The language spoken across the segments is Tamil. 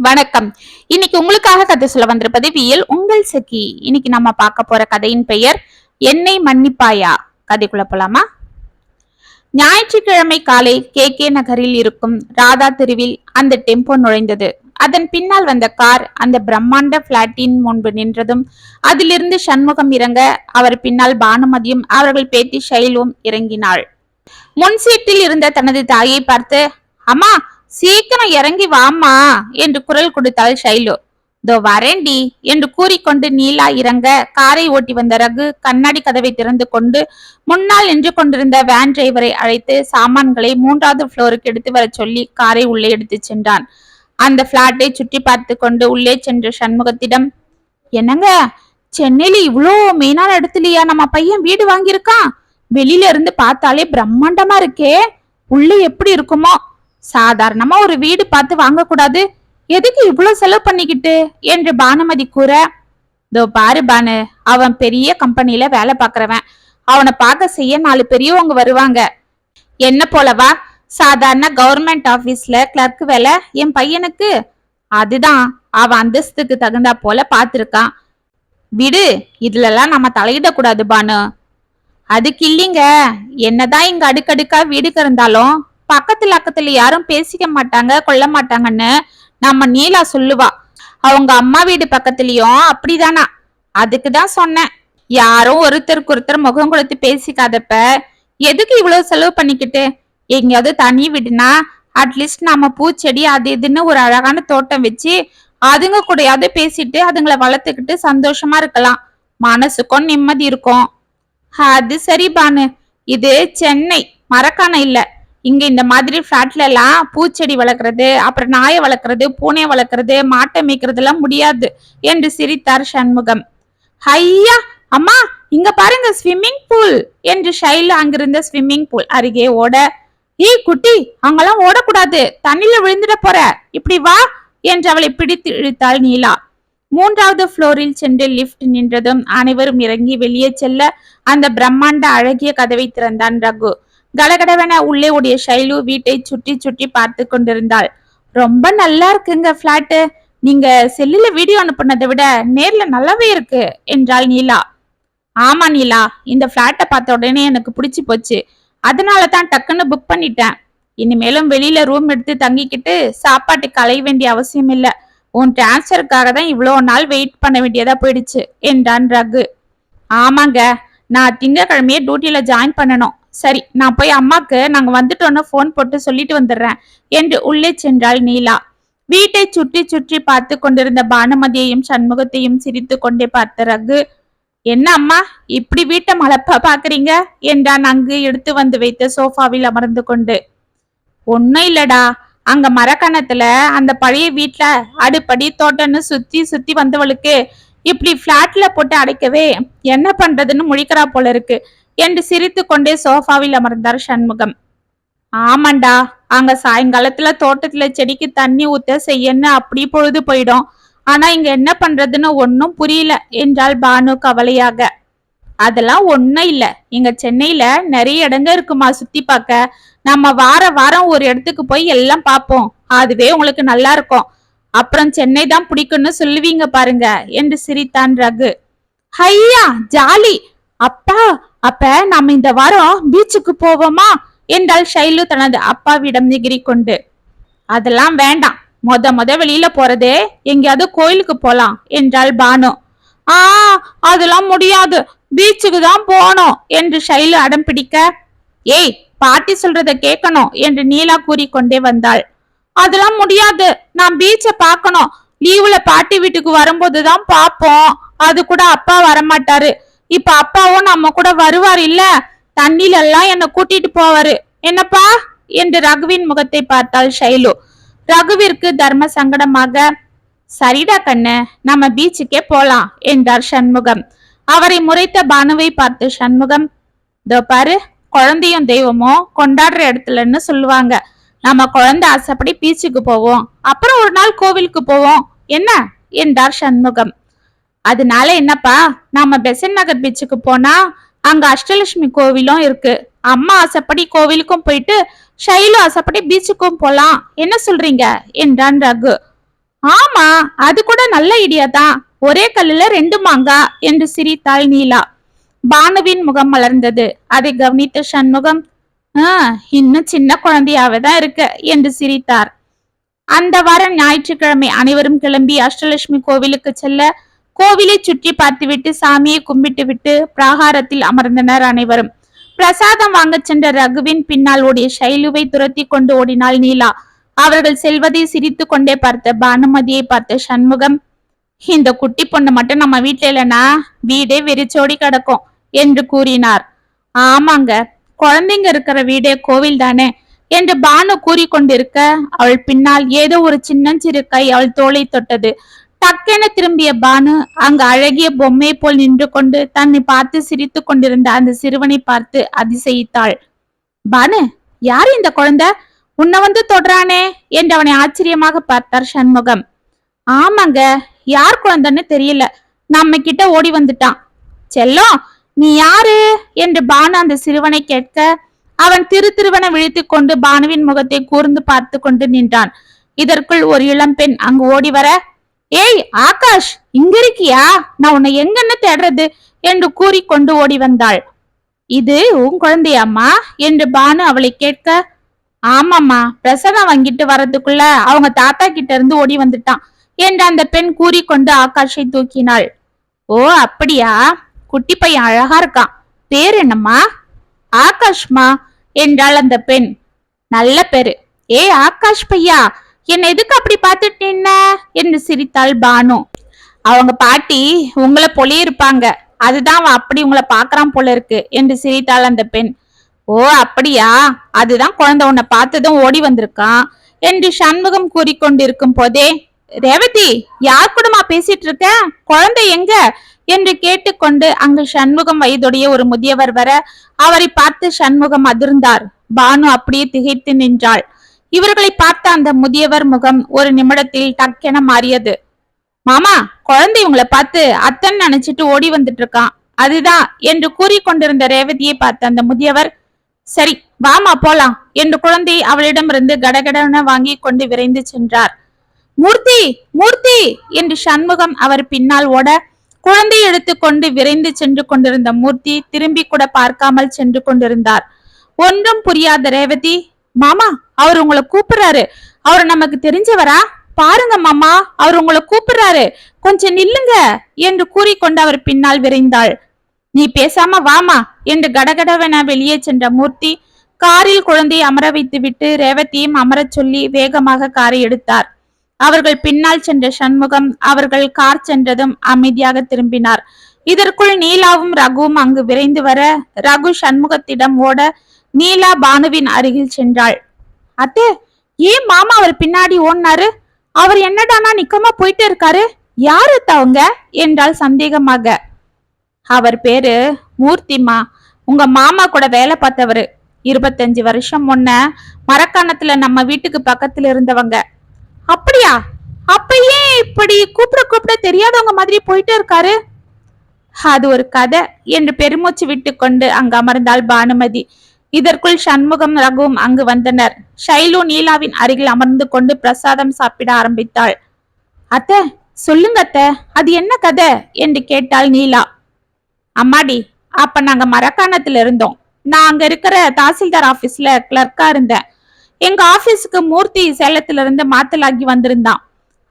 வணக்கம். இன்னைக்கு உங்களுக்காக கதை சொல்ல வந்திருப்பது வியல் உங்கள் சகி. இன்னைக்கு நம்ம பார்க்க போற கதையின் பெயர் என்னை மன்னிப்பாயா? கதைக்குள்ள போலாமா? ஞாயிற்றுக்கிழமை காலை கே. கே. நகரில் இருக்கும் ராதா தெருவில் அந்த டெம்போ நுழைந்தது. அதன் பின்னால் வந்த கார் அந்த பிரம்மாண்ட பிளாட்டின் முன்பு நின்றதும் அதிலிருந்து சண்முகம் இறங்க அவர் பின்னால் பானுமதியும் அவர்கள் பேத்தி ஷைலும் இறங்கினாள். முன் சீட்டில் இருந்த தனது தாயை பார்த்து அம்மா சீக்கிரம் இறங்கி வாமா என்று குரல் கொடுத்தாள் ஷைலு. தோ வரேன்டி என்று கூறிக்கொண்டு நீலா இறங்க காரை ஓட்டி வந்த ரகு கண்ணாடி கதவை திறந்து கொண்டு முன்னால் நின்று கொண்டிருந்த வேன் டிரைவரை அழைத்து சாமான்களை மூன்றாவது ஃப்ளோருக்கு எடுத்து வர சொல்லி காரை உள்ளே எடுத்து சென்றான். அந்த பிளாட்டை சுற்றி பார்த்து கொண்டு உள்ளே சென்ற சண்முகத்திடம் என்னங்க சென்னையில இவ்வளோ மெயினான இடத்துலயா நம்ம பையன் வீடு வாங்கியிருக்கான். வெளியில இருந்து பார்த்தாலே பிரம்மாண்டமா இருக்கே. உள்ள எப்படி இருக்குமோ? சாதாரணமா ஒரு வீடு பார்த்து வாங்கக்கூடாது. எதுக்கு இவ்வளவு செலவு பண்ணிக்கிட்டு? என்று பானுமதி கூற இதோ பாரு பானு அவன் பெரிய கம்பெனில வேலை பார்க்கறவன். அவனை பார்க்க செய்ய நாலு பெரியவங்க வருவாங்க. என்ன போலவா? சாதாரண கவர்மெண்ட் ஆபீஸ்ல கிளர்க் வேலை? என் பையனுக்கு? அதுதான். அவன் அந்தஸ்துக்கு தகுந்தா போல பார்த்துருக்கான். விடு இதுலலாம் நம்ம தலையிடக்கூடாது பானு. அதுக்கு இல்லைங்க. என்னதான் இங்க அடுக்கடுக்கா வீடு இருந்தாலும் பக்கத்துல அக்கத்துல யாரும் பேசிக்க மாட்டாங்க கொல்ல மாட்டாங்கன்னு நம்ம நீலா சொல்லுவா. அவங்க அம்மா வீடு பக்கத்துலயும் அப்படிதானா? அதுக்கு தான் சொன்னேன். யாரும் ஒருத்தருக்கு ஒருத்தர் முகம் கொடுத்து பேசிக்காதப்ப எதுக்கு இவ்வளவு செலவு பண்ணிக்கிட்டு? எங்கேயாவது தனி வீடுனா அட்லீஸ்ட் நம்ம பூச்செடி அது இதுன்னு ஒரு அழகான தோட்டம் வச்சு அதுங்க கூடயாவது பேசிட்டு அதுங்கள வளர்த்துக்கிட்டு சந்தோஷமா இருக்கலாம். மனசுக்கும் நிம்மதி இருக்கும். அது சரி பானு. இது சென்னை மரக்காணம் இல்லை. இங்க இந்த மாதிரி ஃபிளாட்ல எல்லாம் பூச்செடி வளர்க்கறது அப்புறம் நாயை வளர்க்கறது பூனை வளர்க்கறது மாட்டை மேய்க்கிறதெல்லாம் முடியாது என்று சிரித்தார் சண்முகம். ஐயா அம்மா இங்க பாருங்க ஸ்விம்மிங் பூல் என்று ஷைலா அங்கிருந்த ஸ்விம்மிங் பூல் அருகே ஓட ஏய் குட்டி அங்கெல்லாம் ஓடக்கூடாது தண்ணில விழுந்துட போற இப்படி வா என்று அவளை பிடித்து இழுத்தாள் நீலா. மூன்றாவது ஃப்ளோரில் சென்று லிஃப்ட் நின்றதும் அனைவரும் இறங்கி வெளியே செல்ல அந்த பிரம்மாண்ட அழகிய கதவை திறந்தான் ரகு. கடகடவென உள்ளே ஓடிய ஷைலு வீட்டை சுற்றி சுற்றி பார்த்து கொண்டிருந்தாள். ரொம்ப நல்லா இருக்குங்க பிளாட்டு நீங்க செல்லுல வீடியோ அனுப்புனதை விட நேர்ல நல்லாவே இருக்கு என்றாள் நீலா. ஆமா நீலா இந்த பிளாட்டை பார்த்த உடனே எனக்கு பிடிச்சி போச்சு. அதனால தான் டக்குன்னு புக் பண்ணிட்டேன். இனிமேலும் வெளியில ரூம் எடுத்து தங்கிக்கிட்டு சாப்பாட்டுக்கு அலைய வேண்டிய அவசியம் இல்ல. உன் டிரான்ஸ்ஃபருக்காக தான் இவ்வளோ நாள் வெயிட் பண்ண வேண்டியதா போயிடுச்சு என்றான் ரகு. ஆமாங்க நான் திங்கக்கிழமையே டியூட்டியில ஜாயின் பண்ணணும். சரி நான் போய் அம்மாக்கு நாங்க வந்துட்டோன்னு ஃபோன் போட்டு சொல்லிட்டு வந்துடுறேன். என்று உள்ளே சென்றாள் நீலா. வீட்டை சுற்றி சுற்றி பார்த்து கொண்டிருந்த பானுமதியையும் சண்முகத்தையும் சிரித்து கொண்டே பார்த்த ரகு என்ன அம்மா இப்படி வீட்டை மலப்பா பாக்குறீங்க என்றான் அங்கு எடுத்து வந்து வைத்த சோஃபாவில் அமர்ந்து கொண்டு. ஒன்னும் இல்லடா. அங்க மரக்கணத்துல அந்த பழைய வீட்ல அடுப்படி தோட்டம்னு சுத்தி சுத்தி வந்தவளுக்கு இப்படி பிளாட்ல போட்டு அடைக்கவே என்ன பண்றதுன்னு முழிக்கிறா போல இருக்கு. என்று சிரித்து கொண்டே சோஃபாவில் அமர்ந்தார் சண்முகம். ஆமாண்டா அங்க சாயங்காலத்துல தோட்டத்துல செடிக்கு தண்ணி ஊத்த செய்யன்னு அப்படி பொழுது போயிடும். ஆனா இங்க என்ன பண்றதுன்னு ஒன்னும் புரியல என்றாள் பானு கவலையாக. அதெல்லாம் ஒன்றும் இல்ல. இங்க சென்னையில நிறைய இடங்க இருக்குமா சுத்தி பார்க்க. நம்ம வார வாரம் ஒரு இடத்துக்கு போய் எல்லாம் பார்ப்போம். அதுவே உங்களுக்கு நல்லா இருக்கும். அப்புறம் சென்னை தான் பிடிக்கும்னு சொல்லுவீங்க பாருங்க என்று சிரித்தான் ரகு. ஐயா ஜாலி. அப்பா அப்ப நம்ம இந்த வாரம் பீச்சுக்கு போவோமா என்றாள் ஷைலு தனது அப்பாவிடம் நெகிரி கொண்டு அதெல்லாம் வேண்டாம். மொத மொத வெளியில போறதே எங்கேயாவது கோயிலுக்கு போலாம் என்றாள் பானு. ஆ அதெல்லாம் முடியாது. பீச்சுக்கு தான் போனோம் என்று ஷைலு அடம் பிடிக்க. ஏய் பாட்டி சொல்றத கேட்கணும் என்று நீலா கூறிக்கொண்டே வந்தாள். அதெல்லாம் முடியாது. நான் பீச்சை பார்க்கணும். லீவுல பாட்டி வீட்டுக்கு வரும்போது தான் பார்ப்போம். அது கூட அப்பா வரமாட்டாரு. இப்ப அப்பாவும் நம்ம கூட வருவார் இல்ல? தண்ணில எல்லாம் என்ன கூட்டிட்டு போவாரு. என்னப்பா? என்று ரகுவின் முகத்தை பார்த்தாள் ஷைலு. ரகுவிற்கு தர்ம சங்கடமாக சரிடா கண்ணு நம்ம பீச்சுக்கே போலாம் என்றார் சண்முகம். அவரை முறைத்த பானுவை பார்த்து சண்முகம் இதோ பாரு குழந்தையும் தெய்வமும் கொண்டாடுற இடத்துலன்னு சொல்லுவாங்க. நம்ம குழந்தை ஆசைப்படி பீச்சுக்கு போவோம். அப்புறம் ஒரு நாள் கோவிலுக்கு போவோம். என்ன? என்றார் சண்முகம். அதனால என்னப்பா? நாம பெசன் நகர் பீச்சுக்கு போனா அங்க அஷ்டலட்சுமி கோவிலும் இருக்கு. அம்மா ஆசைப்படி கோவிலுக்கும் போயிட்டு ஷைலு ஆசைப்படி பீச்சுக்கும் போலாம். என்ன சொல்றீங்க? என்றான் ரகு. ஆமா அது கூட நல்ல ஐடியா தான். ஒரே கல்லுல ரெண்டு மாங்கா என்று சிரித்தாள் நீலா. பானுவின் முகம் மலர்ந்தது. அதை கவனித்த சண்முகம் ஆ இன்னும் சின்ன குழந்தையாவே தான் இருக்க என்று சிரித்தார். அந்த வாரம் ஞாயிற்றுக்கிழமை அனைவரும் கிளம்பி அஷ்டலட்சுமி கோவிலுக்கு செல்ல கோவிலை சுற்றி பார்த்துவிட்டு சாமியை கும்பிட்டு விட்டு பிராகாரத்தில் அமர்ந்தனர் அனைவரும். பிரசாதம் வாங்க சென்ற ரகுவின் பின்னால் ஓடிய ஷைலுவை துரத்தி கொண்டு ஓடினாள் நீலா. அவர்கள் செல்வதை சிரித்து கொண்டே பார்த்த பானுமதியை பார்த்த சண்முகம் இந்த குட்டி பொண்ணு மட்டும் நம்ம வீட்டுல இல்லைன்னா வீடே வெறிச்சோடி கிடக்கும் என்று கூறினார். ஆமாங்க குழந்தைங்க இருக்கிற வீடே கோவில் தானே என்று பானு கூறிக்கொண்டிருக்க அவள் பின்னால் ஏதோ ஒரு சின்னஞ்சிறு கை அவள் தோலை தொட்டது. டக்கென திரும்பிய பானு அங்கு அழகிய பொம்மை போல் நின்று கொண்டு தன்னை பார்த்து சிரித்துக் கொண்டிருந்த அந்த சிறுவனை பார்த்து அதிசயித்தாள். பானு யார் இந்த குழந்தை? உன்னை வந்து தொடுறானே என்று அவனை ஆச்சரியமாக பார்த்தார் சண்முகம். ஆமாங்க யார் குழந்தைன்னு தெரியல. நம்ம கிட்ட ஓடி வந்துட்டான். செல்லம் நீ யாரு? என்று பானு அந்த சிறுவனை கேட்க அவன் திரு திருவன விழித்து கொண்டு பானுவின் முகத்தை கூர்ந்து பார்த்து கொண்டு நின்றான். இதற்குள் ஒரு இளம்பெண் அங்கு ஓடி வர ஏய் ஆகாஷ் இங்க இருக்கியா? நான் உன்னை எங்கன்னு தேடுறது? என்று கூறிக்கொண்டு ஓடி வந்தாள். இது உன் குழந்தையாம்மா? என்று பானு அவளை கேட்க ஆமாம்மா பிரசவம் வாங்கிட்டு வரதுக்குள்ள அவங்க தாத்தா கிட்ட இருந்து ஓடி வந்துட்டான் என்று அந்த பெண் கூறிக்கொண்டு ஆகாஷை தூக்கினாள். ஓ அப்படியா? குட்டி பையன் அழகா இருக்கான். பேர் என்னம்மா? ஆகாஷ்மா என்றாள் அந்த பெண். நல்ல பேரு. ஏ ஆகாஷ் பையா என்ன எதுக்கு அப்படி பார்த்துட்டு நின்ன? என்று சிரித்தாள் பானு. அவங்க பாட்டி உங்களை பொழியிருப்பாங்க இருப்பாங்க. அதுதான் அவன் அப்படி உங்களை பார்க்கறான் போல இருக்கு என்று சிரித்தாள் அந்த பெண். ஓ அப்படியா? அதுதான் குழந்தை உன்னை பார்த்ததும் ஓடி வந்திருக்கான் என்று சண்முகம் கூறிக்கொண்டிருக்கும் போதே ரேவதி யார் கூடமா பேசிட்டு இருக்க? குழந்தை எங்க? என்று கேட்டுக்கொண்டு அங்கு சண்முகம் வயதுடைய ஒரு முதியவர் வர அவரை பார்த்து சண்முகம் அதிர்ந்தார். பானு அப்படியே திகைத்து நின்றாள். இவர்களை பார்த்த அந்த முதியவர் முகம் ஒரு நிமிடத்தில் டக்கென மாறியது. மாமா குழந்தை உங்களை பார்த்து அத்தன் நினைச்சிட்டு ஓடி வந்துட்டு இருக்கான் அதுதான் என்று கூறிக்கொண்டிருந்த ரேவதியை பார்த்த அந்த முதியவர் சரி வாமா போலாம் என்று குழந்தை அவளிடமிருந்து கடகடன வாங்கி கொண்டு விரைந்து சென்றார். மூர்த்தி மூர்த்தி என்று சண்முகம் அவர் பின்னால் ஓட குழந்தை எடுத்துக்கொண்டு விரைந்து சென்று கொண்டிருந்த மூர்த்தி திரும்பி கூட பார்க்காமல் சென்று கொண்டிருந்தார். ஒன்றும் புரியாத ரேவதி மாமா அவர் உங்களை கூப்பிடுறாரு. அவர் நமக்கு தெரிஞ்சவரா? பாருங்க மாமா அவர் உங்களை கூப்பிடுறாரு. கொஞ்சம் நில்லுங்க என்று கூறிக்கொண்டு அவர் பின்னால் விரைந்தாள். நீ பேசாம வாமா என்று கடகடவென வெளியே சென்ற மூர்த்தி காரில் குழந்தையை அமர வைத்துவிட்டு ரேவதியும் அமரச் சொல்லி வேகமாக காரை எடுத்தார். அவர்கள் பின்னால் சென்ற சண்முகம் அவர்கள் கார் சென்றதும் அமைதியாக திரும்பினார். இதற்குள் நீலாவும் ரகுவும் அங்கு விரைந்து வர ரகு சண்முகத்திடம் ஓட நீலா பானுவின் அருகில் சென்றாள். அத்தே ஏன் மாமா அவர் பின்னாடி ஓடினாரு? அவர் என்னடானா நிக்கமா போயிட்டு இருக்காரு? யாரு அவங்க? என்றால் சந்தேகமாக. அவர் பேரு மூர்த்திமா உங்க மாமா கூட வேலை பார்த்தவரு. இருபத்தஞ்சு வருஷம் முன்ன மரக்காணத்துல நம்ம வீட்டுக்கு பக்கத்துல இருந்தவங்க. அப்படியா? அப்ப ஏன் இப்படி கூப்பிட கூப்பிட தெரியாதவங்க மாதிரி போயிட்டு இருக்காரு? அது ஒரு கதை என்று பெருமூச்சு விட்டு கொண்டு அங்கு அமர்ந்தாள் பானுமதி. இதற்குள் சண்முகம் ரகுவும் அங்கு வந்தனர். ஷைலு நீலாவின் அருகில் அமர்ந்து கொண்டு பிரசாதம் சாப்பிட ஆரம்பித்தாள். அத்தை சொல்லுங்க அத்தை அது என்ன கதை? என்று கேட்டாள் நீலா. அம்மாடி அப்ப நாங்க மரக்காணத்துல இருந்தோம். நான் அங்க இருக்கிற தாசில்தார் ஆபீஸ்ல கிளர்க்கா இருந்தேன். எங்க ஆபீஸுக்கு மூர்த்தி சேலத்துல இருந்து மாத்தலாகி வந்திருந்தான்.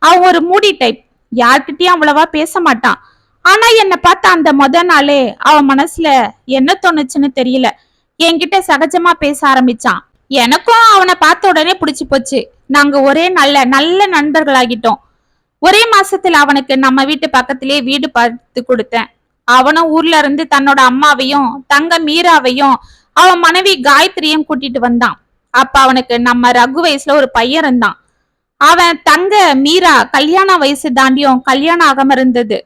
அவன் ஒரு மூடி டைப் யார்கிட்டயும் அவ்வளவா பேச மாட்டான். ஆனா என்னை பார்த்த அந்த மொத நாளே அவன் மனசுல என்ன தோணுச்சுன்னு தெரியல. என்கிட்ட சகஜமா பேச ஆரம்பிச்சான். எனக்கும் அவனை பார்த்த உடனே பிடிச்சி போச்சு. நாங்க ஒரே நல்ல நல்ல நண்பர்களாகிட்டோம். ஒரே மாசத்துல அவனுக்கு நம்ம வீட்டு பக்கத்திலேயே வீடு பார்த்து கொடுத்தேன். அவனும் ஊர்ல இருந்து தன்னோட அம்மாவையும் தங்க மீராவையும் அவன் மனைவி காயத்ரியும் கூட்டிட்டு வந்தான். அப்ப அவனுக்கு நம்ம ரகு வயசுல ஒரு பையன் இருந்தான். அவன் தங்க மீரா கல்யாண வயசு தாண்டியும் கல்யாணம் ஆகாம இருந்தது.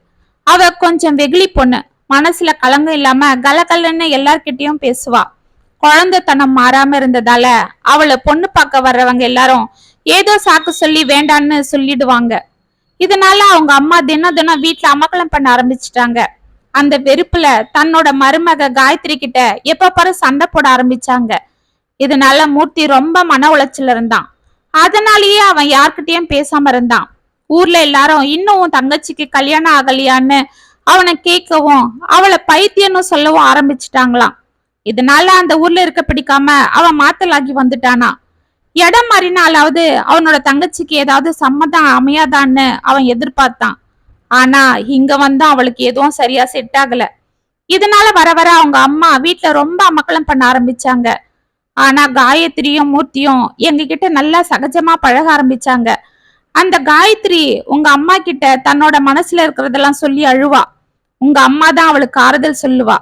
அவ கொஞ்சம் வெகுளி பொண்ணு. மனசுல கலங்கம் இல்லாம கலகலன்னு எல்லார்கிட்டயும் பேசுவா. குழந்தைத்தனம் மாறாம இருந்ததால அவளை பொண்ணு பார்க்க வர்றவங்க எல்லாரும் ஏதோ சாக்கு சொல்லி வேண்டான்னு சொல்லிடுவாங்க. இதனால அவங்க அம்மா தினம் தினம் வீட்டுல அமக்கலம் பண்ண ஆரம்பிச்சிட்டாங்க. அந்த வெறுப்புல தன்னோட மருமக காயத்ரி கிட்ட எப்ப பாரு சண்டை போட ஆரம்பிச்சாங்க. இதனால மூர்த்தி ரொம்ப மன உளைச்சல் இருந்தான். அதனாலயே அவன் யார்கிட்டயும் பேசாம இருந்தான். ஊர்ல எல்லாரும் இன்னும் உன் தங்கச்சிக்கு கல்யாணம் ஆகலையான்னு அவனை கேட்கவும் அவளை பைத்தியன்னு சொல்லவும் ஆரம்பிச்சிட்டாங்களாம். இதனால அந்த ஊர்ல இருக்க பிடிக்காம அவன் மாத்தலாகி வந்துட்டானா? இடம் மாறினாலாவது அவனோட தங்கச்சிக்கு ஏதாவது சம்மதம் அமையாதான்னு அவன் எதிர்பார்த்தான். ஆனா இங்க வந்து அவளுக்கு எதுவும் சரியா செட் ஆகல. இதனால வர வர அவங்க அம்மா வீட்ல ரொம்ப அமக்கலம் பண்ண ஆரம்பிச்சாங்க. ஆனா காயத்ரியும் மூர்த்தியும் எங்ககிட்ட நல்லா சகஜமா பழக ஆரம்பிச்சாங்க. அந்த காயத்ரி உங்க அம்மா கிட்ட தன்னோட மனசுல இருக்கிறதெல்லாம் சொல்லி அழுவா. உங்க அம்மா தான் அவளுக்கு ஆறுதல் சொல்லுவா.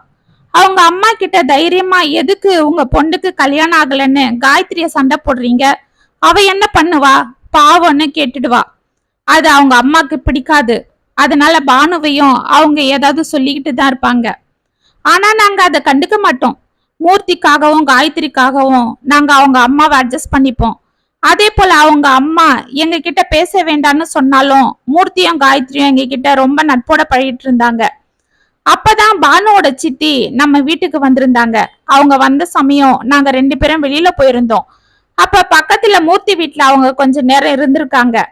அவங்க அம்மா கிட்ட தைரியமா எதுக்கு உங்க பொண்ணுக்கு கல்யாணம் ஆகலன்னு காயத்ரிய சண்டை போடுறீங்க? அவ என்ன பண்ணுவா? பாவம்னு கேட்டுடுவா. அது அவங்க அம்மாக்கு பிடிக்காது. அதனால பானுவையும் அவங்க ஏதாவது சொல்லிக்கிட்டு தான் இருப்பாங்க. ஆனா நாங்க அதை கண்டுக்க மாட்டோம். மூர்த்திக்காகவும் காயத்ரிக்காகவும் நாங்க அவங்க அம்மாவை அட்ஜஸ்ட் பண்ணிப்போம். அதே போல அவங்க அம்மா எங்க கிட்ட பேச வேண்டாம்னு சொன்னாலும் மூர்த்தியும் காயத்ரியும் எங்க கிட்ட ரொம்ப நட்போட பழகிட்டு இருந்தாங்க. அப்பதான் பானுவோட சித்தி நம்ம வீட்டுக்கு வந்திருந்தாங்க. அவங்க வந்த சமயம் நாங்க ரெண்டு பேரும் வெளியில போயிருந்தோம். அப்ப பக்கத்துல மூர்த்தி வீட்ல அவங்க கொஞ்ச நேரம் இருந்திருக்காங்க.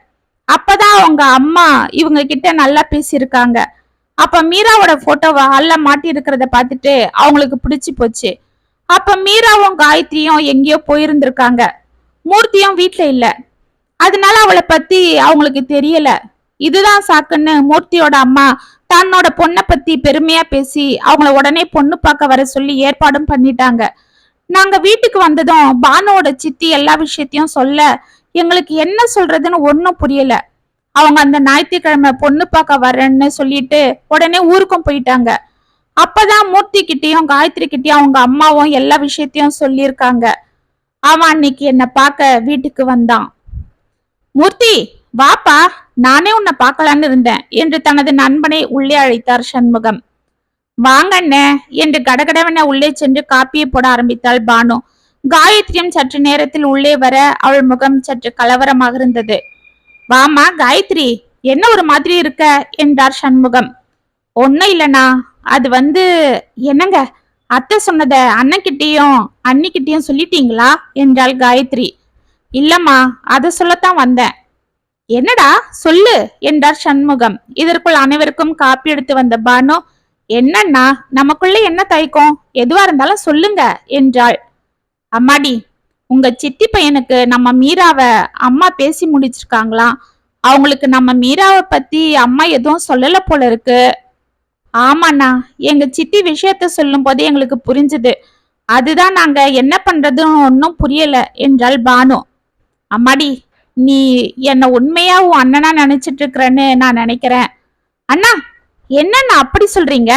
அப்பதான் அவங்க அம்மா இவங்க கிட்ட நல்லா பேசியிருக்காங்க. அப்ப மீராவோட போட்டோவை அல்ல மாட்டி இருக்கிறத பார்த்துட்டு அவங்களுக்கு பிடிச்சி போச்சு. அப்ப மீராவும் காயத்ரியும் எங்கேயோ போயிருந்திருக்காங்க. மூர்த்தியும் வீட்ல இல்ல. அதனால அவளை பத்தி அவங்களுக்கு தெரியல. இதுதான் சாக்குன்னு மூர்த்தியோட அம்மா தன்னோட பொண்ணை பத்தி பெருமையா பேசி அவங்கள உடனே பொண்ணு பார்க்க வர சொல்லி ஏற்பாடும் பண்ணிட்டாங்க. நாங்க வீட்டுக்கு வந்ததும் பானுவோட சித்தி எல்லா விஷயத்தையும் சொல்ல எங்களுக்கு என்ன சொல்றதுன்னு ஒன்றும் புரியல. அவங்க அந்த ஞாயிற்றுக்கிழமை பொண்ணு பார்க்க வரேன்னு சொல்லிட்டு உடனே ஊருக்கும் போயிட்டாங்க. அப்பதான் மூர்த்தி கிட்டேயும் காயத்ரி கிட்டேயும் அவங்க அம்மாவும் எல்லா விஷயத்தையும் சொல்லியிருக்காங்க. அவன் அன்னைக்கு என்னை பார்க்க வீட்டுக்கு வந்தான். மூர்த்தி வாப்பா. நானே உன்னை பார்க்கலான்னு இருந்தேன் என்று தனது நண்பனை உள்ளே அழைத்தார் சண்முகம். வாங்க அண்ணே என்று கடகடவென உள்ளே சென்று காப்பியை போட ஆரம்பித்தாள் பானு. காயத்ரியும் சற்று நேரத்தில் உள்ளே வர அவள் முகம் சற்று கலவரமாக இருந்தது. வாமா காயத்ரி என்ன ஒரு மாதிரி இருக்க? என்றார் சண்முகம். ஒன்னும் இல்லனா அது வந்து என்னங்க அத்தை சொன்னத அண்ணன்கிட்டயும் அன்னிக்கிட்டயும் சொல்லிட்டீங்களா? என்றாள் காயத்ரி. இல்லம்மா அதை சொல்லத்தான் வந்தேன். என்னடா? சொல்லு என்றார் சண்முகம். இதற்குள் அனைவருக்கும் காப்பி எடுத்து வந்த பானு என்னண்ணா நமக்குள்ள என்ன தைக்கும் எதுவா இருந்தாலும் சொல்லுங்க என்றாள். அம்மாடி உங்க சித்தி பையனுக்கு நம்ம மீராவை அம்மா பேசி முடிச்சிருக்காங்களாம் அவங்களுக்கு நம்ம மீராவை பத்தி அம்மா எதுவும் சொல்லல போல இருக்கு. ஆமாண்ணா எங்க சித்தி விஷயத்த சொல்லும் போதே எங்களுக்கு புரிஞ்சுது. அதுதான் நாங்க என்ன பண்றதுன்னு ஒன்றும் புரியல என்றாள் பானு. அம்மாடி நீ என்ன உண்மையா உன் அண்ணனா நினைச்சிட்டு இருக்கிறன்னு நான் நினைக்கிறேன். அண்ணா என்னண்ணா அப்படி சொல்றீங்க?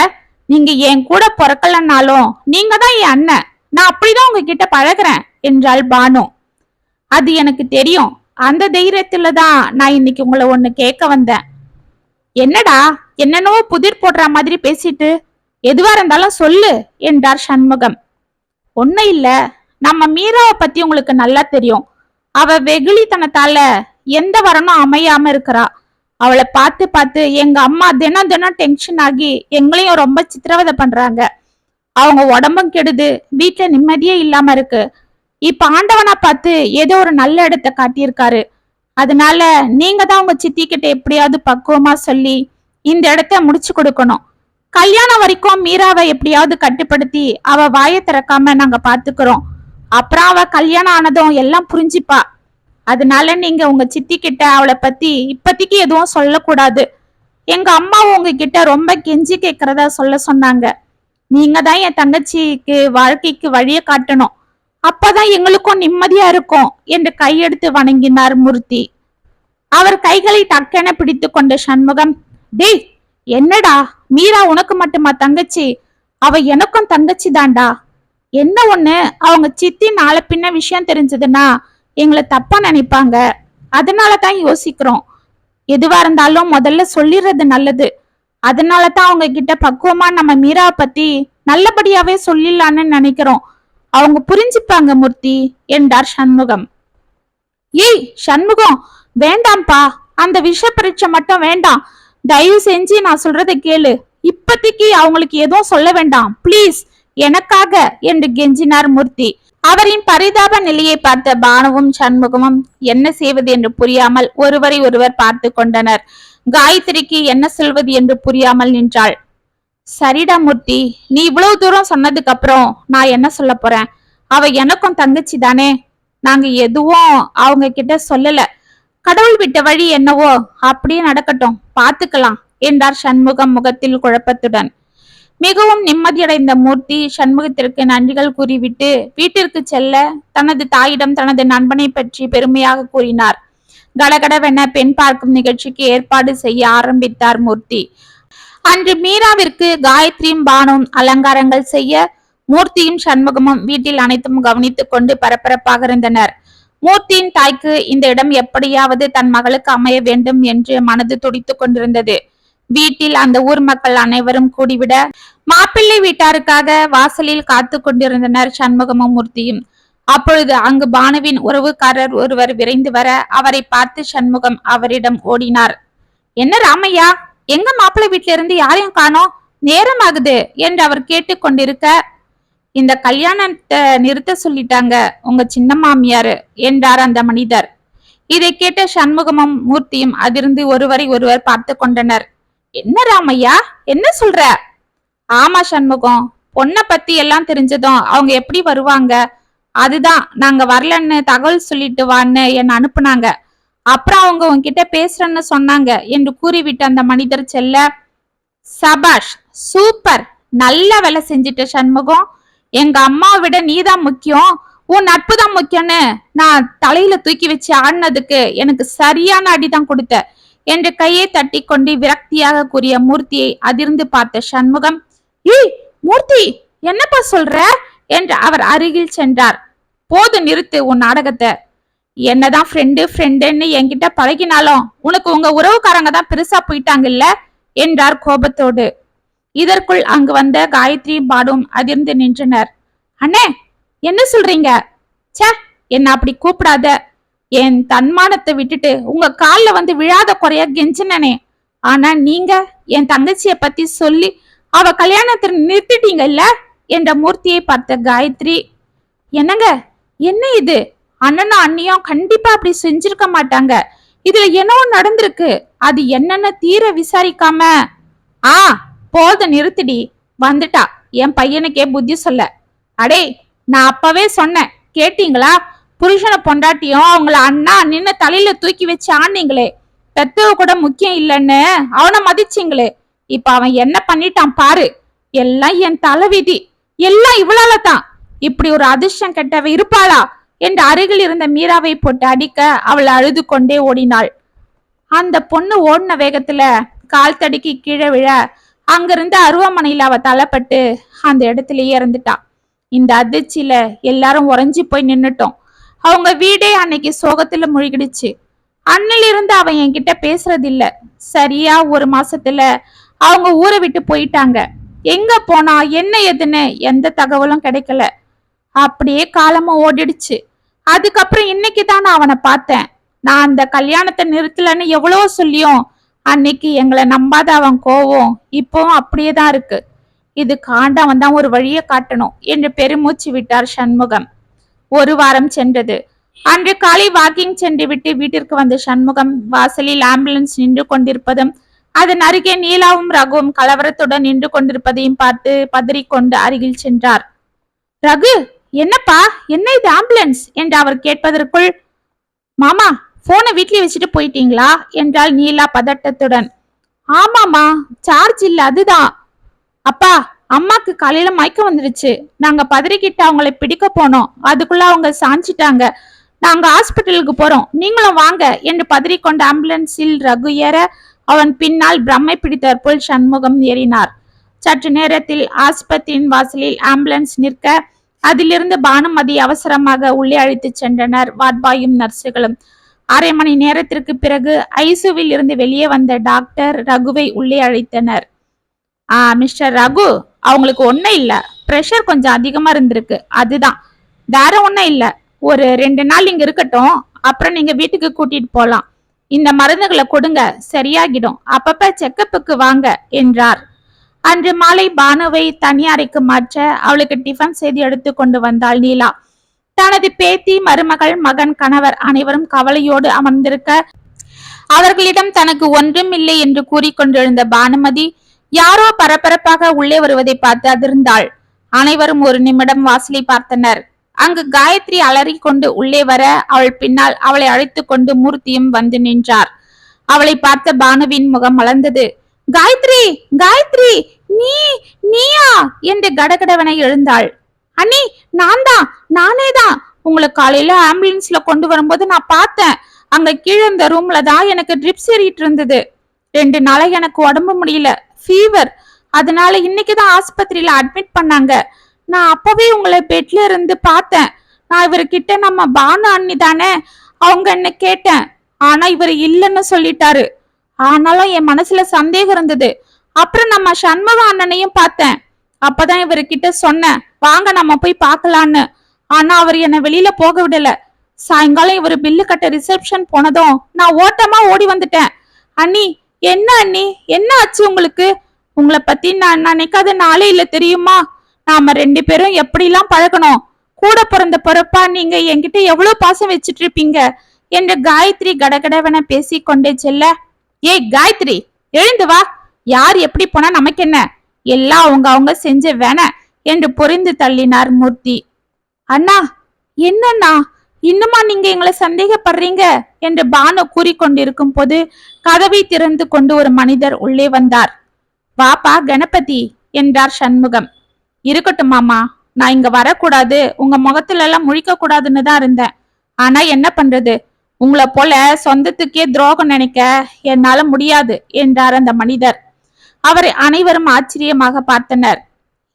நீங்க என் கூட பிறக்கலன்னாலும் நீங்க தான் என் அண்ணன். நான் அப்படிதான் உங்ககிட்ட பழகுறேன் என்றாள் பானு. அது எனக்கு தெரியும். அந்த தைரியத்துல தான் நான் இன்னைக்கு உங்களை ஒண்ணு கேட்க வந்தேன். என்னடா என்னென்னவோ புதிர் போடுற மாதிரி பேசிட்டு எதுவா இருந்தாலும் சொல்லு என்றார் சண்முகம். ஒன்னும் இல்ல. நம்ம மீராவை பத்தி உங்களுக்கு நல்லா தெரியும். அவ வெகுளித்தனத்தால எந்த வரனும் அமையாம இருக்கிறா. அவளை பார்த்து பார்த்து எங்க அம்மா தினம் தினம் டென்ஷன் ஆகி எங்களையும் ரொம்ப சித்திரவதை பண்றாங்க. அவங்க உடம்பும் கெடுது வீட்டுல நிம்மதியே இல்லாம இருக்கு. இப்ப ஆண்டவனா பார்த்து ஏதோ ஒரு நல்ல இடத்த காட்டியிருக்காரு. அதனால நீங்க தான் உங்க சித்தி கிட்ட எப்படியாவது பக்குவமா சொல்லி இந்த இடத்த முடிச்சு கொடுக்கணும். கல்யாணம் வரைக்கும் மீராவை எப்படியாவது கட்டுப்படுத்தி அவ வாயை திறக்காம நாங்க பாத்துக்கிறோம் அப்புறம் அவ கல்யாணம் ஆனதும் எல்லாம் புரிஞ்சுப்பா. அதனால நீங்க உங்க சித்தி கிட்ட அவளை பத்தி இப்பத்திக்கு எதுவும் சொல்லக்கூடாது. எங்க அம்மா உங்ககிட்ட ரொம்ப கெஞ்சி கேக்குறதா சொல்ல சொன்னாங்க. நீங்க தான் என் தங்கச்சிக்கு வாழ்க்கைக்கு வழிய காட்டணும். அப்பதான் எங்களுக்கும் நிம்மதியா இருக்கும் என்று கையெடுத்து வணங்கினார் மூர்த்தி. அவர் கைகளை டக்கென பிடித்து கொண்ட சண்முகம் டேய் என்னடா? மீரா உனக்கு மட்டுமா தங்கச்சி? அவ எனக்கும் தங்கச்சி தான்டா என்ன ஒண்ணு? அவங்க சித்தி நாளை பின்ன விஷயம் தெரிஞ்சதுன்னா எங்களை தப்பா நினைப்பாங்க. அதனால தான் யோசிக்கிறோம். எதுவா இருந்தாலும் முதல்ல சொல்லிடுறது நல்லது. அதனால தான் அவங்க கிட்ட பக்குவமா நம்ம மீராவை பத்தி நல்லபடியாவே சொல்லிடலான்னு நினைக்கிறோம். அவங்க புரிஞ்சுப்பாங்க மூர்த்தி என்றார் சண்முகம். ஏய் சண்முகம் வேண்டாம்ப்பா. அந்த விஷ பரீட்சை மட்டும் வேண்டாம். தயவு செஞ்சு நான் சொல்றதை கேளு. இப்போதைக்கு அவங்களுக்கு எதுவும் சொல்ல வேண்டாம். ப்ளீஸ் எனக்காக என்று கெஞ்சினார் மூர்த்தி. அவரின் பரிதாப நிலையை பார்த்த பானுவும் சண்முகமும் என்ன செய்வது என்று புரியாமல் ஒருவரை ஒருவர் பார்த்து கொண்டனர். காயத்ரிக்கு என்ன சொல்வது என்று புரியாமல் நின்றாள். சரிடா மூர்த்தி நீ இவ்வளவு தூரம் சொன்னதுக்கு அப்புறம் நான் என்ன சொல்ல போறேன்? அவ எனக்கும் தங்கச்சி தானே. நாங்க எதுவும் அவங்க கிட்ட சொல்லல. கடவுள் விட்ட வழி என்னவோ அப்படியே நடக்கட்டும் பாத்துக்கலாம் என்றார் சண்முகம் முகத்தில் குழப்பத்துடன். மிகவும் நிம்மதியடைந்த மூர்த்தி சண்முகத்திற்கு நன்றிகள் கூறிவிட்டு வீட்டிற்கு செல்ல தனது தாயிடம் தனது நண்பனை பற்றி பெருமையாக கூறினார். கடகடவென பெண் பார்க்கும் நிகழ்ச்சிக்கு ஏற்பாடு செய்ய ஆரம்பித்தார் மூர்த்தி. அன்று மீராவிற்கு காயத்ரியும் பானுவும் அலங்காரங்கள் செய்ய மூர்த்தியும் சண்முகமும் வீட்டில் அனைத்தும் கவனித்துக் கொண்டு பரபரப்பாக இருந்தனர். மூர்த்தியின் தாய்க்கு இந்த இடம் எப்படியாவது தன் மகளுக்கு அமைய வேண்டும் என்று மனது துடித்துக் கொண்டிருந்தது. வீட்டில் அந்த ஊர் மக்கள் அனைவரும் கூடிவிட மாப்பிள்ளை வீட்டாருக்காக வாசலில் காத்து கொண்டிருந்தனர் சண்முகமும் மூர்த்தியும். அப்பொழுது அங்கு பானுவின் உறவுக்காரர் ஒருவர் விரைந்து வர அவரை பார்த்து சண்முகம் அவரிடம் ஓடினார். என்ன ராமையா எங்க மாப்பிள்ளை வீட்ல இருந்து யாரையும் காணோம்? நேரம் ஆகுது என்று அவர் கேட்டுக்கொண்டிருக்க இந்த கல்யாணத்தை நிறுத்த சொல்லிட்டாங்க உங்க சின்ன மாமியாரு என்றார் அந்த மனிதர். இதை கேட்ட சண்முகமும் மூர்த்தியும் அதிர்ந்து ஒருவரை ஒருவர் பார்த்து கொண்டனர். என்ன ராமையா? என்ன சொல்ற? ஆமா சண்முகம் பொண்ணை பத்தி எல்லாம் தெரிஞ்சதும் அவங்க எப்படி வருவாங்க? அதுதான் நாங்க வரலன்னு தகவல் சொல்லிட்டு வான்னு என்ன அனுப்புனாங்க. அப்புறம் அவங்க உன்கிட்ட பேசுறேன்னு சொன்னாங்க. என்று கூறிவிட்டு அந்த மனிதர் செல்ல சபாஷ் சூப்பர் நல்ல வேலை செஞ்சிட்ட சண்முகம். எங்க அம்மாவை விட நீதான் முக்கியம். உன் நட்பு தான் முக்கியம்னு நான் தலையில தூக்கி வச்சு ஆடினதுக்கு எனக்கு சரியான அடிதான் கொடுத்த. என்று கையை தட்டி கொண்டு விரக்தியாக கூறிய மூர்த்தியை அதிர்ந்து பார்த்த சண்முகம் ஏய் மூர்த்தி என்னப்பா சொல்ற? என்று அவர் அருகில் சென்றார். போது நிறுத்து உன் நாடகத்தை. என்னதான் ஃப்ரெண்டு ஃப்ரெண்டுன்னு என்கிட்ட பழகினாலும் உனக்கு உங்க உறவுக்காரங்க தான் பெருசா போயிட்டாங்கல்ல? என்றார் கோபத்தோடு. இதற்குள் அங்கு வந்த காயத்ரி பாடும் அதிர்ந்து நின்றனர். அண்ணே என்ன சொல்றீங்க? ச்சே என்ன அப்படி கூப்பிடாத. என் தன்மானத்தை விட்டுட்டு உங்க காலில் வந்து விழாத குறைய கெஞ்சினனே. ஆனா நீங்க என் தங்கச்சிய பத்தி சொல்லி அவ கல்யாணத்தை நிறுத்திட்டீங்கல்ல? என்ற மூர்த்தியை பார்த்த காயத்ரி என்னங்க? என்ன இது? அண்ணனும் அண்ணியும் கண்டிப்பா அப்படி செஞ்சிருக்க மாட்டாங்க. இதுல என்னவோ நடந்திருக்கு? அது என்னன்னு தீர விசாரிக்காம. ஆ போத நிறுத்திடி. வந்துட்டா. என் பையனுக்கே புத்தி சொல்ல. அடே நான் அப்பவே சொன்னேன். கேட்டீங்களா? புருஷனை பொண்டாட்டியும் அவங்கள அண்ணா அண்ணின்னு தலையில தூக்கி வச்சு ஆனீங்களே பெத்தவ கூட முக்கியம் இல்லைன்னு அவனை மதிச்சிங்களே. இப்ப அவன் என்ன பண்ணிட்டான் பாரு. எல்லாம் என் தலைவிதி. எல்லாம் இவளால தான் இப்படி ஒரு அதிர்ஷ்டம் கெட்டவ இருப்பாளா? என்று அருகில் இருந்த மீராவை போட்டு அடிக்க அவள் அழுது கொண்டே ஓடினாள். அந்த பொண்ணு ஓடின வேகத்துல கால் தடுக்கி கீழே விழ அங்கிருந்து அருவமனையில் அவ தலைப்பட்டு அந்த இடத்துலயே இறந்துட்டா. இந்த அதிர்ச்சியில எல்லாரும் உறைஞ்சி போய் நின்னுட்டோம். அவங்க வீடே அன்னைக்கு சோகத்துல முழுகிடுச்சு. அன்னிலிருந்து அவன் என்கிட்ட பேசுறதில்ல. சரியா ஒரு மாசத்துல அவங்க ஊரை விட்டு போயிட்டாங்க. எங்க போனா என்ன எதுன்னு எந்த தகவலும் கிடைக்கல. அப்படியே காலமும் ஓடிடுச்சு. அதுக்கப்புறம் இன்னைக்கு தான் நான் அவனை பார்த்தேன். நான் அந்த கல்யாணத்தை நிறுத்தலன்னு எவ்வளோ சொல்லியும் அன்னைக்கு எங்களை நம்பாத அவன் கோவம் இப்பவும் அப்படியே தான் இருக்கு. இது காண்டவன் தான் ஒரு வழியை காட்டணும் என்று பெருமூச்சு விட்டார் சண்முகம். ஒரு வாரம் சென்றது. அன்று காலை வாக்கிங் சென்று விட்டு வீட்டிற்கு வந்த சண்முகம் வாசலில் ஆம்புலன்ஸ் நின்று கொண்டிருப்பதும் அதன் அருகே நீலாவும் ரகுவும் கலவரத்துடன் நின்று கொண்டிருப்பதையும் பார்த்து பதறிக்கொண்டு அருகில் சென்றார். ரகு என்னப்பா? என்ன இது ஆம்புலன்ஸ் என்று அவர் கேட்பதற்குள் மாமா போனை வீட்லயே வச்சுட்டு போயிட்டீங்களா? என்றால் நீலா பதட்டத்துடன். ஆமாமா சார்ஜ் இல்ல அதுதான். அப்பா அம்மாக்கு காலையில மயக்கம் வந்துடுச்சு நாங்க பதறிக்கிட்டு அவங்கள பிடிக்க போனோம். அதுக்குள்ள அவங்க சாஞ்சிட்டாங்க. நாங்க ஹாஸ்பிட்டலுக்கு போறோம். நீங்களும் வாங்க என்று பதறிக்கொண்ட ஆம்புலன்ஸில் ரகு ஏற அவன் பின்னால் பிரம்மை பிடித்தவர் போல் சண்முகம் ஏறினார். சற்று நேரத்தில் ஆஸ்பத்திரியின் வாசலில் ஆம்புலன்ஸ் நிற்க அதிலிருந்து பானுமதி அவசரமாக உள்ளே அழைத்துச் சென்றனர். வாட்பாயும் நர்ஸுகளும். அரை மணி நேரத்திற்கு பிறகு ஐசுவில் இருந்து வெளியே வந்த டாக்டர் ரகுவை உள்ளே அழைத்தனர். ஆ மிஸ்டர் ரகு? அவங்களுக்கு ஒன்றும் இல்லை. ப்ரெஷர் கொஞ்சம் அதிகமா இருந்திருக்கு. அதுதான். வேற ஒன்றும் இல்லை. ஒரு ரெண்டு நாள் இங்க இருக்கட்டும். அப்புறம் நீங்க வீட்டுக்கு கூட்டிட்டு போலாம். இந்த மருந்துகளை கொடுங்க. சரியாகிடும். அப்பப்ப செக்கப்புக்கு வாங்க என்றார். அன்று மாலை பானுவை தனி அறைக்கு மாற்ற அவளுக்கு டிஃபன் செய்து எடுத்து கொண்டு வந்தாள் நீலா. தனது பேத்தி மருமகள் மகன் கணவர் அனைவரும் கவலையோடு அமர்ந்திருக்க அவர்களிடம் தனக்கு ஒன்றும் இல்லை என்று கூறிக்கொண்டிருந்த பானுமதி யாரோ பரபரப்பாக உள்ளே வருவதை பார்த்து அதிர்ந்தாள். அனைவரும் ஒரு நிமிடம் வாசலை பார்த்தனர். அங்கு காயத்ரி அலறிக் கொண்டு உள்ளே வர அவள் பின்னால் அவளை அழைத்து கொண்டு மூர்த்தியும் வந்து நின்றார். அவளை பார்த்த பானுவின் முகம் மலர்ந்தது. காயத்ரி காயத்ரி நீ நீயா? என்று கடகடவனை எழுந்தாள். அண்ணி நான் தான் நானே தான் உங்களை காலையில ஆம்புலன்ஸ்ல கொண்டு வரும்போது நான் பார்த்தேன். அங்க கீழே இந்த ரூம்ல தான் எனக்கு ட்ரிப்ஸ் ஏறிட்டு இருந்தது. ரெண்டு நாளை எனக்கு உடம்பு முடியல. ஃபீவர் அதனால இன்னைக்கு தான் ஆஸ்பத்திரியில அட்மிட் பண்ணாங்க. நான் அப்பவே உங்களை பெட்ல இருந்து பார்த்தேன். நான் இவர்கிட்ட நம்ம பானு அண்ணி தானே? அவங்க என்ன கேட்டேன். ஆனா இவர் இல்லைன்னு சொல்லிட்டாரு. ஆனாலும் என் மனசுல சந்தேகம் இருந்தது. அப்புறம் நம்ம சண்முக அண்ணனையும் பார்த்தேன். அப்பதான் இவர்கிட்ட சொன்னேன் வாங்க நம்ம போய் பார்க்கலான்னு. ஆனா அவர் என்னை வெளியில போக விடல. சாயங்காலம் இவர் பில்லு கட்ட ரிசப்ஷன் போனதும் நான் ஓட்டமா ஓடி வந்துட்டேன். அண்ணி என்ன அண்ணி? என்ன ஆச்சு உங்களுக்கு? உங்களை பத்தி நான் நினைக்காத நாளே இல்ல தெரியுமா? நாம ரெண்டு பேரும் எப்படிலாம் பழகணும்? கூட பிறந்த பிறப்பா நீங்க என்கிட்ட எவ்வளவு பாசம் வச்சிட்டு இருப்பீங்க? என்று காயத்ரி கடகடவென பேசி கொண்டே செல்ல ஏய் காயத்ரி எழுந்து வா. யார் எப்படி போனா நமக்கு என்ன? எல்லாம் அவங்க அவங்க செஞ்ச வேண என்று பொறிந்து தள்ளினார் மூர்த்தி. அண்ணா என்னண்ணா? இன்னுமா நீங்க எங்களை சந்தேகப்படுறீங்க? என்று பானு கூறிக்கொண்டிருக்கும் போது கதவை திறந்து கொண்டு ஒரு மனிதர் உள்ளே வந்தார். வாப்பா கணபதி என்றார் சண்முகம். இருக்கட்டும் மாமா நான் இங்க வரக்கூடாது. உங்க முகத்துல எல்லாம் முழிக்க கூடாதுன்னு தான் இருந்தேன். ஆனா என்ன பண்றது? உங்களை போல சொந்தத்துக்கே துரோகம் நினைக்க என்னால முடியாது என்றார் அந்த மனிதர். அவரை அனைவரும் ஆச்சரியமாக பார்த்தனர்.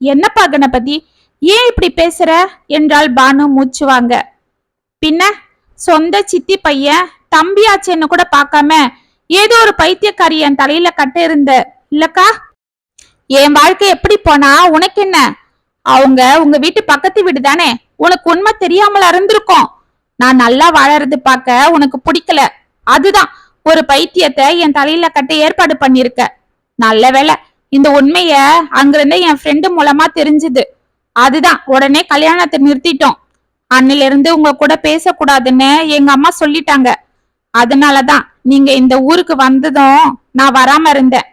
என்னப்பா கணபதி ஏன் இப்படி பேசுற? என்றால் பானு மூச்சு வாங்க. பின்ன சொந்த சித்தி பையன் தம்பியாச்சேன்னு கூட பார்க்காம ஏதோ ஒரு பைத்தியக்காரி என் தலையில கட்ட இருந்த இல்லக்கா? என் வாழ்க்கை எப்படி போனா உனக்கு என்ன? அவங்க உங்க வீட்டு பக்கத்து வீடு தானே. உனக்கு உண்மை தெரியாமல இருந்திருக்கும். நான் நல்லா வாழறது பார்க்க உனக்கு பிடிக்கல. அதுதான் ஒரு பைத்தியத்தை என் தலையில கட்ட ஏற்பாடு பண்ணிருக்க நல்ல வேளை இந்த உண்மைய அங்கிருந்த என் ஃப்ரெண்டு மூலமா தெரிஞ்சுது. அதுதான் உடனே கல்யாணத்தை நிறுத்திட்டோம். அன்னில இருந்து உங்க கூட பேசக்கூடாதுன்னு எங்க அம்மா சொல்லிட்டாங்க. அதனாலதான் நீங்க இந்த ஊருக்கு வந்ததும் நான் வராம இருந்தேன்.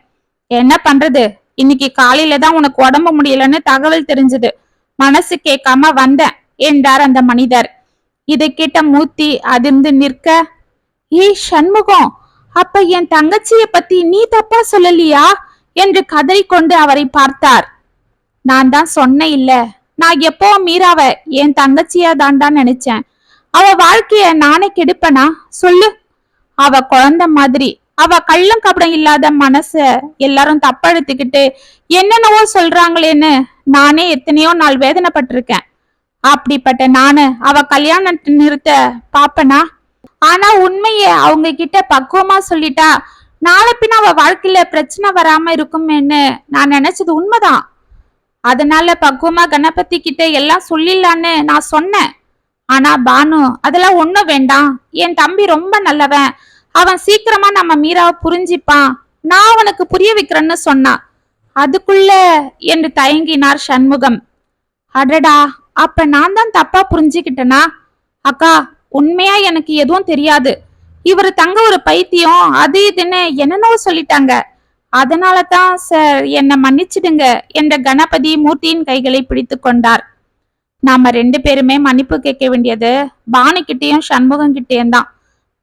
என்ன பண்றது? இன்னைக்கு காலையில தான் உனக்கு உடம்பு முடியலன்னு தகவல் தெரிஞ்சது. மனசு கேட்காம வந்தேன் என்றார் அந்த மனிதர். இதை கேட்ட மூர்த்தி அதிர்ந்து நிற்க ஏய் சண்முகம் அப்ப என் தங்கச்சிய பத்தி நீ தப்பா சொல்லலியா? என்று கதறிக்கொண்டு அவரை பார்த்தார். நான் தான் சொன்னேன் இல்ல நான் எப்போ மீராவ என் தங்கச்சியா தான்டா நினைச்சேன். அவ வாழ்க்கைய நானே கெடுப்பனா? சொல்லு. அவ குழந்தை மாதிரி. அவ கள்ளம் கபடம் இல்லாத மனச எல்லாரும் தப்பெடுத்துக்கிட்டு என்னென்னவோ சொல்றாங்களேன்னு நானே எத்தனையோ நாள் வேதனைப்பட்டிருக்கேன். அப்படிப்பட்ட நானு அவ கல்யாணத்தை நிறுத்த பாப்பனா? ஆனா உண்மைய அவங்க கிட்ட பக்குவமா சொல்லிட்டா நாளை பின்ன அவ வாழ்க்கையில பிரச்சனை வராம இருக்குமேன்னு நான் நினைச்சது உண்மைதான். அதனால பக்குவமா கணபதி கிட்ட எல்லாம் சொல்லிடலான்னு நான் சொன்னேன். ஆனா பானு அதெல்லாம் ஒன்றும் வேண்டாம். என் தம்பி ரொம்ப நல்லவன். அவன் சீக்கிரமா நம்ம மீராவை புரிஞ்சிப்பான். நான் அவனுக்கு புரிய வைக்கிறேன்னு சொன்னான். அதுக்குள்ள என்று தயங்கினார் சண்முகம். அடடா அப்ப நான் தான் தப்பா புரிஞ்சுக்கிட்டேனா? அக்கா உண்மையா எனக்கு எதுவும் தெரியாது. இவர் தங்க ஒரு பைத்தியம் அது இதுன்னு என்னென்னவோ சொல்லிட்டாங்க. அதனால தான் சார் என்னை மன்னிச்சிடுங்க. என்ற கணபதி மூர்த்தியின் கைகளை பிடித்து கொண்டார். நாம ரெண்டு பேருமே மன்னிப்பு கேட்க வேண்டியது பானுக்கிட்டேயும் சண்முகம் கிட்டேயும் தான்.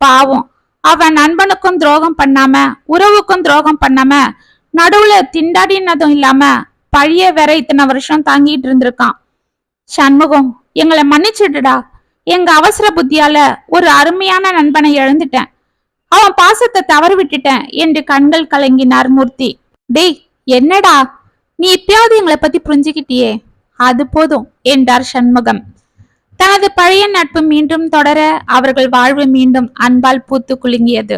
பாவம். அவன் நண்பனுக்கும் துரோகம் பண்ணாம உறவுக்கும் துரோகம் பண்ணாம நடுவுல திண்டாடினதும் இல்லாம பழைய வேற இத்தனை வருஷம் தாங்கிட்டு இருந்திருக்கான். சண்முகம் எங்களை மன்னிச்சுடுடா. எங்க அவசர புத்தியால ஒரு அருமையான நண்பனை இழந்துட்டேன். அவன் பாசத்தை தவறு விட்டுட்டேன் என்று கண்கள் கலங்கினார் மூர்த்தி. டேய் என்னடா? நீ இப்பயாவது எங்களை பத்தி புரிஞ்சுக்கிட்டியே. அது போதும் என்றார் சண்முகம். தனது பழைய நட்பு மீண்டும் தொடர அவர்கள் வாழ்வு மீண்டும் அன்பால் பூத்து குலுங்கியது.